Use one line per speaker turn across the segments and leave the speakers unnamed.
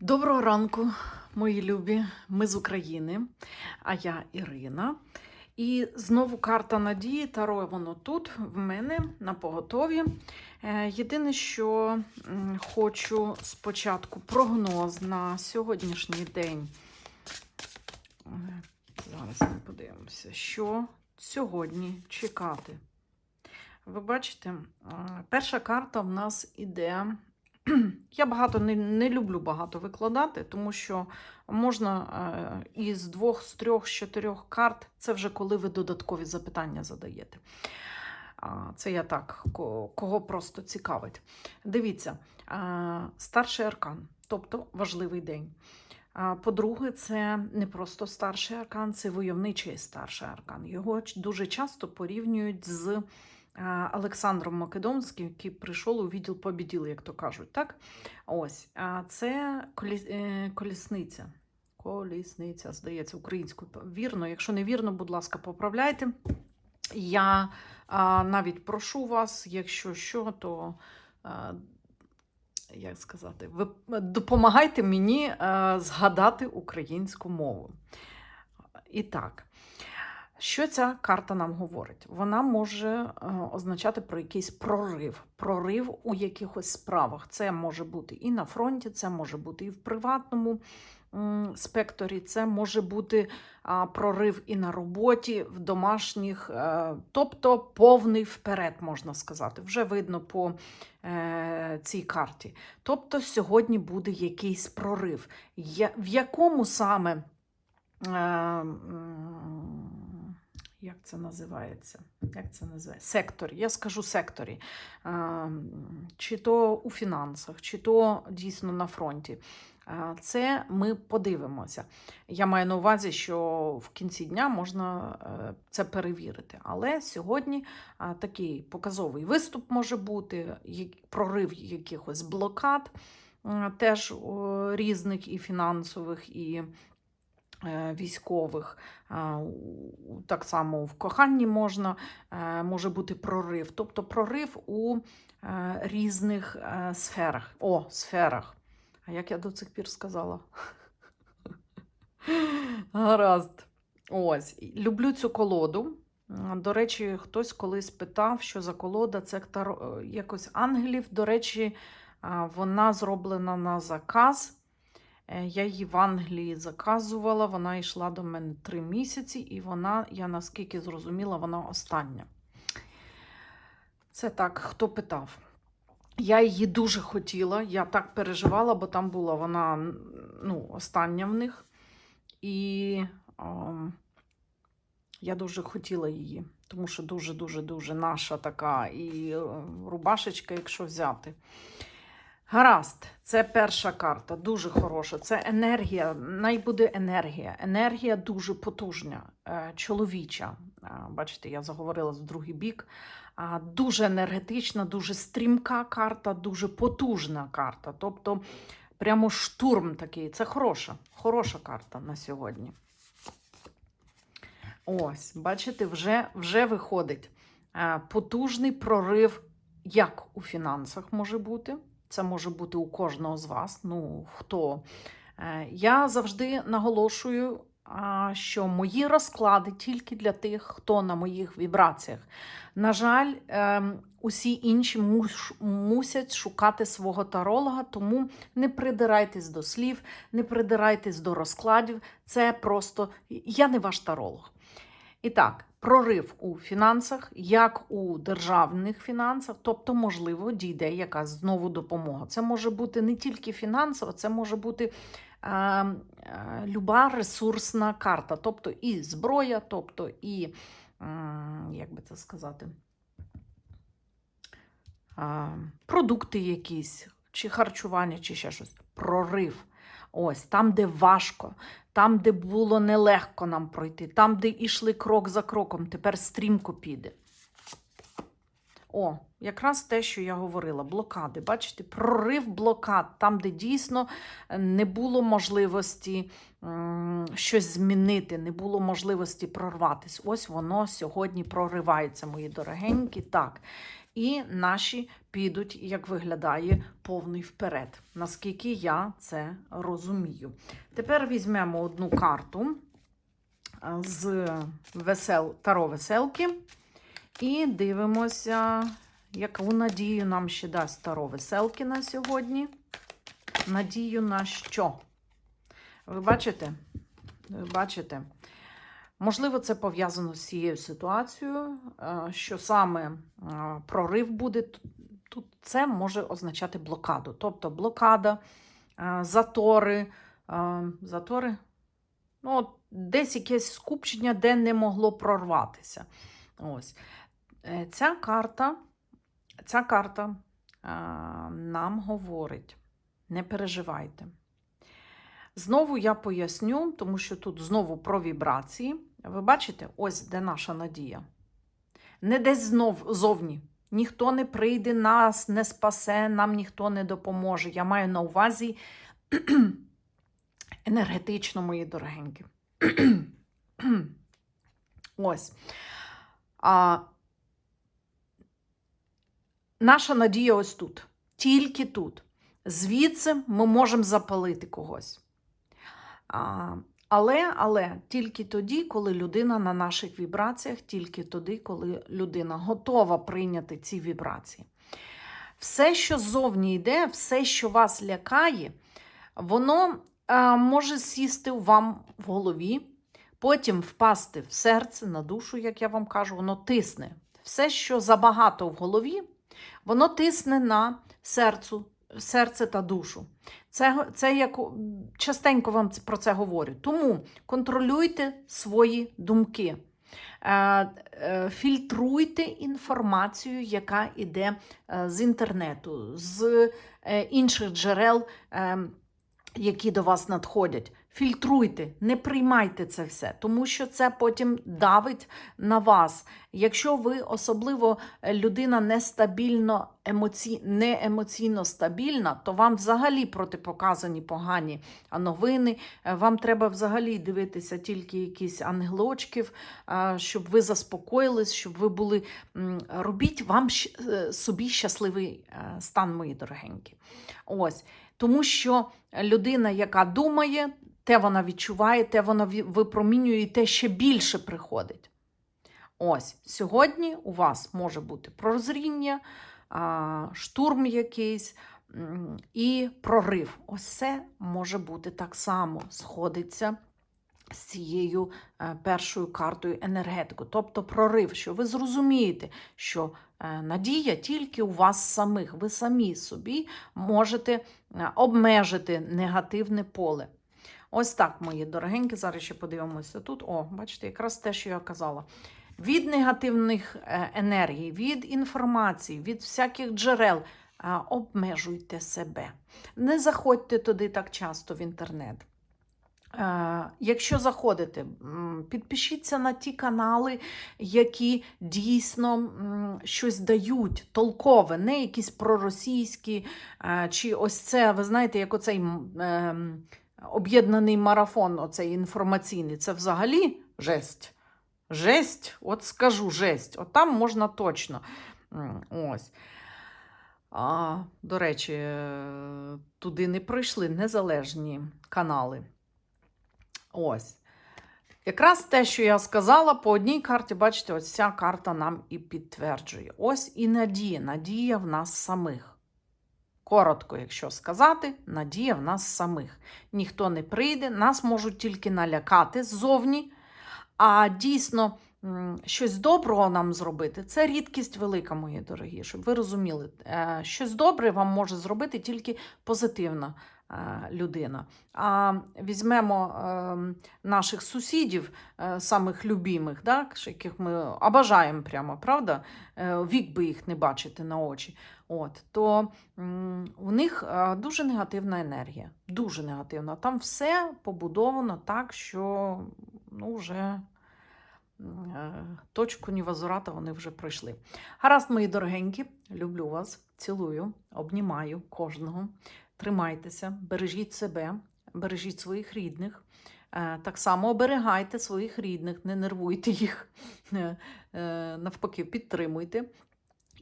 Доброго ранку, мої любі. Ми з України, а я Ірина. І знову карта надії Таро, воно тут, в мене на поготові. Е, Єдине, що хочу спочатку прогноз на сьогоднішній день. Зараз ми подивимося, що сьогодні чекати. Ви бачите, перша карта в нас іде. Я багато не, не люблю багато викладати, тому що можна е, із двох, з трьох, з чотирьох карт, це вже коли ви додаткові запитання задаєте. Це я так, кого просто цікавить. Дивіться, е, старший аркан, тобто важливий день. По-друге, це не просто старший аркан, це войовничий старший аркан. Його дуже часто порівнюють з Олександром Македонським, який прийшов у відділ побіділ, як то кажуть. Так? Ось, а це е, колісниця. Колісниця, здається, українською. Вірно, якщо не вірно, будь ласка, поправляйте. Я а, навіть прошу вас, якщо що, то. А, як сказати, ви допомагайте мені е, згадати українську мову. І так, що ця карта нам говорить? Вона може е, означати про якийсь прорив, прорив у якихось справах. Це може бути і на фронті, це може бути і в приватному спекторі, це може бути прорив і на роботі, в домашніх, е, тобто повний вперед, можна сказати. Вже видно по е, цій карті. Тобто сьогодні буде якийсь прорив. В якому саме. Як це називається? Як це називається? Секторі. Я скажу секторі. Е, Чи то у фінансах, чи то дійсно на фронті. Е, Це ми подивимося. Я маю на увазі, що в кінці дня можна е, це перевірити. Але сьогодні такий показовий виступ може бути, прорив якихось блокад, теж різних і фінансових, і військових. Так само в коханні можна, е, може бути прорив. Тобто прорив у е, різних е, сферах. О, сферах. А як я до цих пір сказала? Гаразд. Ось. Люблю цю колоду. До речі, хтось колись питав, що за колода це е, якось ангелів. До речі, вона зроблена на заказ. Е, Я її в Англії заказувала, вона йшла до мене три місяці, і вона, я наскільки зрозуміла, вона остання. Це так, хто питав. Я її дуже хотіла, я так переживала, бо там була вона ну, остання в них. І ем, я дуже хотіла її, тому що дуже-дуже-дуже наша така і е, рубашечка, якщо взяти. Гаразд, це перша карта, дуже хороша. Це енергія, най буде енергія. Енергія дуже потужна, е, чоловіча. Е, Бачите, я заговорила з другий бік. Дуже енергетична, дуже стрімка карта, дуже потужна карта. Тобто, прямо штурм такий. Це хороша, хороша карта на сьогодні. Ось, бачите, вже, вже виходить е, потужний прорив, як у фінансах може бути. Це може бути у кожного з вас. Ну, хто. Е, Я завжди наголошую, що мої розклади тільки для тих, хто на моїх вібраціях. На жаль, ем, усі інші мусять шукати свого таролога, тому не придирайтесь до слів, не придирайтесь до розкладів. Це просто я не ваш таролог. І так, прорив у фінансах, як у державних фінансах, тобто, можливо, дійде якась знову допомога. Це може бути не тільки фінансово, це може бути е, е, люба ресурсна карта, тобто і зброя, тобто і, м, як би це сказати, е, продукти якісь, чи харчування, чи ще щось. Прорив. Ось там, де важко, там, де було нелегко нам пройти, там, де йшли крок за кроком, тепер стрімко піде. О, якраз те, що я говорила: блокади. Бачите, прорив блокад, там, де дійсно е, не було можливості щось змінити, не було можливості прорватися. Ось воно сьогодні проривається, мої дорогенькі. Так. і наші підуть, як виглядає, повний вперед. Наскільки я це розумію. Тепер візьмемо одну карту з весел, Таро веселки і дивимося, яку надію нам ще дасть Таро веселки на сьогодні. Надію на що? Ви бачите? Ви бачите? Можливо, це пов'язано з цією ситуацією, е, що саме е, прорив буде. Тут це може означати блокаду. Тобто блокада, е, затори, затори, ну, десь якесь скупчення, де не могло прорватися. Ось. Е, Ця карта, ця карта е, нам говорить: не переживайте. Знову я поясню, тому що тут знову про вібрації. Ви бачите, ось де наша надія. Не десь знов зовні. Ніхто не прийде нас, не спасе, нам ніхто не допоможе. Я маю на увазі енергетично, мої дорогенькі. ось. А, наша надія ось тут. Тільки тут. Звідси ми можемо запалити когось. Але, але тільки тоді, коли людина на наших вібраціях, тільки тоді, коли людина готова прийняти ці вібрації. Все, що ззовні йде, все, що вас лякає, воно а, може сісти вам в голові, потім впасти в серце, на душу, як я вам кажу, воно тисне. Все, що забагато в голові, воно тисне на серцю, серце та душу. Це, це як частенько вам про це говорю. Тому контролюйте свої думки. Е, е, Фільтруйте інформацію, яка йде е, з інтернету, з інших джерел, е, які до вас надходять. Фільтруйте, не приймайте це все, тому що це потім давить на вас. Якщо ви особливо е, людина нестабільно емоці... не емоційно стабільна, то вам взагалі протипоказані погані новини. Е, Вам треба взагалі дивитися тільки якісь ангелочків, щоб ви заспокоїлись, щоб ви були. Робіть вам е, собі щасливий стан, мої дорогенькі. Ось. Тому що людина, яка думає, те вона відчуває, те вона випромінює, і те ще більше приходить. Ось сьогодні у вас може бути прозріння, штурм якийсь і прорив. Ось це може бути так само, сходиться з цією е, першою картою енергетику, тобто прорив, що ви зрозумієте, що е, надія тільки у вас самих. Ви самі собі можете е, обмежити негативне поле. Ось так, мої дорогенькі. Зараз ще подивимося тут. О, бачите, якраз те, що я казала. Від негативних е, енергій, від інформації, від всяких джерел е, обмежуйте себе. Не заходьте туди так часто в інтернет. Е, Якщо заходите, підпишіться на ті канали, які дійсно щось дають, толкове, не якісь проросійські, чи ось це, ви знаєте, як оцей ем, об'єднаний марафон, оцей інформаційний, це взагалі жесть. Жесть, от скажу жесть. От там можна точно. Ось. А, до речі, е, туди не прийшли незалежні канали. Ось. Якраз те, що я сказала, по одній карті, бачите, ось ця карта нам і підтверджує. Ось і надія. Надія в нас самих. Коротко, якщо сказати, надія в нас самих. Ніхто не прийде, нас можуть тільки налякати ззовні, а дійсно щось доброго нам зробити це рідкість велика, мої дорогі, щоб ви розуміли. Е, Щось добре вам може зробити тільки позитивна людина. А візьмемо е, наших сусідів, е, самих любимих, так, яких ми обажаємо прямо, правда? Е, Вік би їх не бачити на очі. От, то у них е, дуже негативна енергія. Дуже негативна. Там все побудовано так, що ну, вже е, точку невозврата вони вже пройшли. Гаразд, мої дорогенькі, люблю вас, цілую, обнімаю кожного. Тримайтеся, бережіть себе, бережіть своїх рідних. Е, Так само оберігайте своїх рідних, не нервуйте їх, Е, е, навпаки, підтримуйте.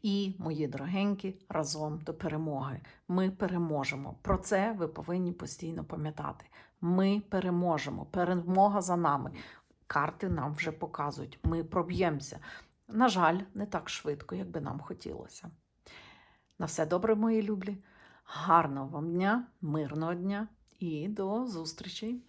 І, мої дорогенькі, разом до перемоги. Ми переможемо. Про це ви повинні постійно пам'ятати. Ми переможемо. Перемога за нами. Карти нам вже показують. Ми проб'ємося. На жаль, не так швидко, як би нам хотілося. На все добре, мої люблі. Гарного вам дня, мирного дня і до зустрічей!